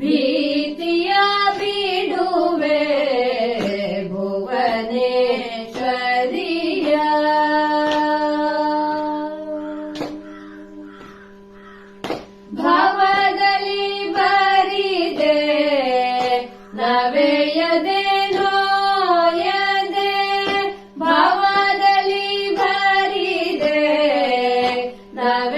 ಭೀತಿಯ ಬಿಡುವೆ ಭುವನೇಶ್ವರಿಯ ಭವದಲ್ಲಿ ಬರಿದೆ ನವೆಯದೆ ನೋಯದೆ ಭವದಲ್ಲಿ ಬರಿದೆ ನವೆ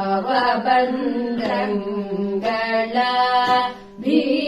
भवबन्धङ्गला भी